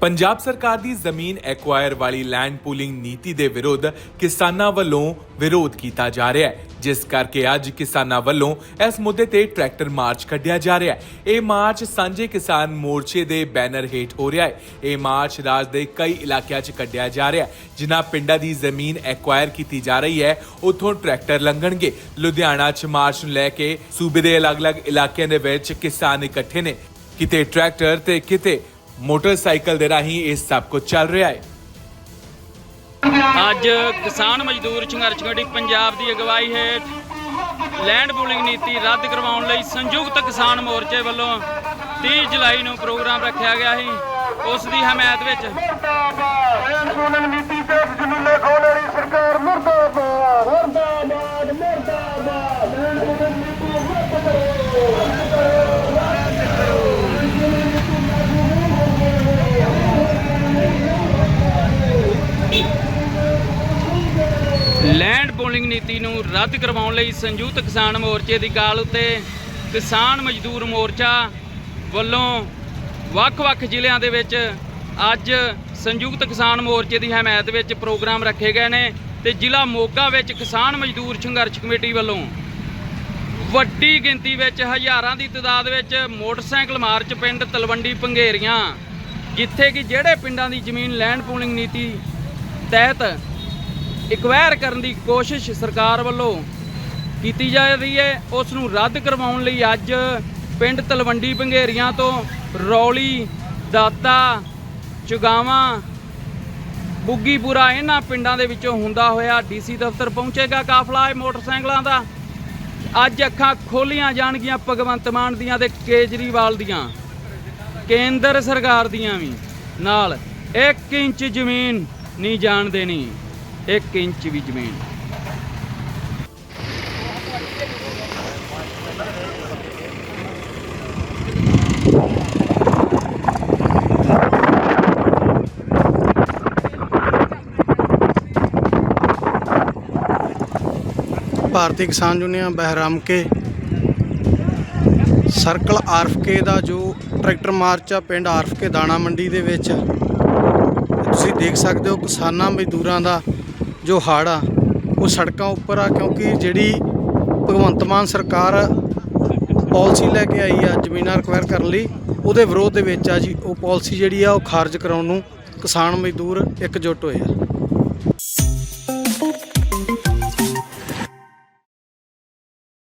ਪੰਜਾਬ ਸਰਕਾਰ ਦੀ ਜ਼ਮੀਨ ਐਕਵਾਇਰ ਵਾਲੀ ਲੈਂਡ ਪੂਲਿੰਗ ਨੀਤੀ ਦੇ ਵਿਰੁੱਧ ਕਿਸਾਨਾਂ ਵੱਲੋਂ ਵਿਰੋਧ ਕੀਤਾ ਜਾ ਰਿਹਾ ਹੈ, ਜਿਸ ਕਰਕੇ ਅੱਜ ਕਿਸਾਨਾਂ ਵੱਲੋਂ ਇਸ ਮੁੱਦੇ ਤੇ ਟਰੈਕਟਰ ਮਾਰਚ ਕੱਢਿਆ ਜਾ ਰਿਹਾ ਹੈ। ਇਹ ਮਾਰਚ ਸਾਂਝੇ ਕਿਸਾਨ ਮੋਰਚੇ ਦੇ ਬੈਨਰ ਹੇਠ ਹੋ ਰਿਹਾ ਹੈ। ਇਹ ਮਾਰਚ ਰਾਜ ਦੇ ਕਈ ਇਲਾਕਿਆਂ 'ਚ ਕੱਢਿਆ ਜਾ ਰਿਹਾ ਹੈ, ਜਿਨ੍ਹਾਂ ਪਿੰਡਾਂ ਦੀ ਜ਼ਮੀਨ ਐਕਵਾਇਰ ਕੀਤੀ ਜਾ ਰਹੀ ਹੈ, ਉੱਥੋਂ ਟਰੈਕਟਰ ਲੰਘਣਗੇ। ਲੁਧਿਆਣਾ 'ਚ ਮਾਰਚ ਨੂੰ ਲੈ ਕੇ ਸੂਬੇ ਦੇ ਅਲੱਗ-ਅਲੱਗ ਇਲਾਕਿਆਂ ਦੇ ਵਿੱਚ ਕਿਸਾਨ ਇਕੱਠੇ ਨੇ। ਕਿਤੇ ਟਰੈਕਟਰ ਤੇ ਕਿਤੇ ਮੋਟਰਸਾਈਕਲ ਦੇ ਰਾਹੀਂ ਇਹ ਸਭ ਕੁਝ ਚੱਲ ਰਿਹਾ ਹੈ। ਅੱਜ ਕਿਸਾਨ ਮਜ਼ਦੂਰ ਸੰਘਰਸ਼ ਕਮੇਟੀ ਪੰਜਾਬ ਦੀ ਅਗਵਾਈ ਹੇਠ ਲੈਂਡ ਪੂਲਿੰਗ ਨੀਤੀ ਰੱਦ ਕਰਵਾਉਣ ਲਈ ਸੰਯੁਕਤ ਕਿਸਾਨ ਮੋਰਚੇ ਵੱਲੋਂ 30 ਜੁਲਾਈ ਨੂੰ ਪ੍ਰੋਗਰਾਮ ਰੱਖਿਆ ਗਿਆ ਸੀ। ਉਸ ਦੀ ਹਮਾਇਤ ਵਿੱਚ ਲੈਂਡ ਪੂਲਿੰਗ ਨੀਤੀ ਤੇ ਜ਼ਮੀਨਾਂ ਖੋਣ ਵਾਲੀ ਸਰਕਾਰ ਮੁਰਦਾਬਾਦ ਮੁਰਦਾਬਾਦ ਮੁਰਦਾਬਾਦ ਲੈਂਡ ਪੂਲਿੰਗ ਨੀਤੀ ਰੱਦ ਕਰੋ। ਲੈਂਡ ਨੀਤੀ ਨੂੰ ਰੱਦ ਕਰਵਾਉਣ ਲਈ ਸੰਯੁਕਤ ਕਿਸਾਨ ਮੋਰਚੇ ਦੀ ਕਾਲ ਉੱਤੇ ਕਿਸਾਨ ਮਜ਼ਦੂਰ ਮੋਰਚਾ ਵੱਲੋਂ ਵੱਖ-ਵੱਖ ਜ਼ਿਲ੍ਹਿਆਂ ਦੇ ਵਿੱਚ ਅੱਜ ਸੰਯੁਕਤ ਕਿਸਾਨ ਮੋਰਚੇ ਦੀ ਹਮਾਇਤ ਵਿੱਚ ਪ੍ਰੋਗਰਾਮ ਰੱਖੇ ਗਏ ਨੇ ਤੇ ਜ਼ਿਲ੍ਹਾ ਮੋਗਾ ਵਿੱਚ ਕਿਸਾਨ ਮਜ਼ਦੂਰ ਸੰਘਰਸ਼ ਕਮੇਟੀ ਵੱਲੋਂ ਵੱਡੀ ਗਿਣਤੀ ਵਿੱਚ ਹਜ਼ਾਰਾਂ ਦੀ ਤਾਦਾਦ ਵਿੱਚ ਮੋਟਰਸਾਈਕਲ ਮਾਰਚ ਪਿੰਡ ਤਲਵੰਡੀ ਪੰਘੇਰੀਆਂ, ਜਿੱਥੇ ਕਿ ਜਿਹੜੇ ਪਿੰਡਾਂ ਦੀ ਜ਼ਮੀਨ ਲੈਂਡ ਪੂਲਿੰਗ ਨੀਤੀ ਤਹਿਤ ਇਕਵਾਇਰ ਕਰਨ ਦੀ ਕੋਸ਼ਿਸ਼ ਸਰਕਾਰ ਵੱਲੋਂ ਕੀਤੀ ਜਾ ਰਹੀ ਹੈ। ਉਸ ਨੂੰ ਰੱਦ ਕਰਵਾਉਣ ਲਈ ਅੱਜ ਪਿੰਡ ਤਲਵੰਡੀ ਪੰਘੇਰੀਆਂ ਤੋਂ ਰੌਲੀ, ਦਾਤਾ, ਚੁਗਾਵਾਂ, ਬੁੱਗੀਪੁਰਾ ਇਹਨਾਂ ਪਿੰਡਾਂ ਦੇ ਵਿੱਚੋਂ ਹੁੰਦਾ ਹੋਇਆ ਡੀਸੀ ਦਫ਼ਤਰ ਪਹੁੰਚੇਗਾ ਕਾਫਲਾ ਇਹ ਮੋਟਰਸਾਈਕਲਾਂ ਦਾ। ਅੱਜ ਅੱਖਾਂ ਖੋਲੀਆਂ ਜਾਣਗੀਆਂ ਭਗਵੰਤ ਮਾਨ ਦੀਆਂ ਤੇ ਕੇਜਰੀਵਾਲ ਦੀਆਂ। ਕੇਂਦਰ ਸਰਕਾਰ ਦੀਆਂ ਵੀ। ਨਾਲ 1 ਇੰਚ ਜ਼ਮੀਨ ਨਹੀਂ ਜਾਣ ਦੇਣੀ 1 ਇੰਚ ਵੀ ਜ਼ਮੀਨ। ਭਾਰਤੀ ਕਿਸਾਨ ਯੂਨੀਅਨ ਬਹਿਰਾਮ ਕੇ ਸਰਕਲ ਆਰਫਕੇ ਦਾ ਜੋ ਟਰੈਕਟਰ ਮਾਰਚ ਆ, ਪਿੰਡ ਆਰਫਕੇ ਦਾਣਾ ਮੰਡੀ ਦੇ ਵਿੱਚ। ਤੁਸੀਂ ਦੇਖ ਸਕਦੇ ਹੋ ਕਿਸਾਨਾਂ ਮਜ਼ਦੂਰਾਂ ਦਾ ਜੋ ਹੜ ਆ, ਉਹ ਸੜਕਾਂ ਉੱਪਰ ਆ, ਕਿਉਂਕਿ ਜਿਹੜੀ ਭਗਵੰਤ ਮਾਨ ਸਰਕਾਰ ਪਾਲਿਸੀ ਲੈ ਕੇ ਆਈ ਆ, ਜ਼ਮੀਨਾਂ ਰਿਕਵਾਇਰ ਕਰਨ ਲਈ, ਉਹਦੇ ਵਿਰੋਧ ਦੇ ਵਿੱਚ ਆ ਜੀ, ਉਹ ਪਾਲਿਸੀ ਜਿਹੜੀ ਆ, ਉਹ ਖਾਰਜ ਕਰਾਉਣ ਨੂੰ ਕਿਸਾਨ ਮਜ਼ਦੂਰ ਇਕਜੁੱਟ ਹੋਏ ਆ।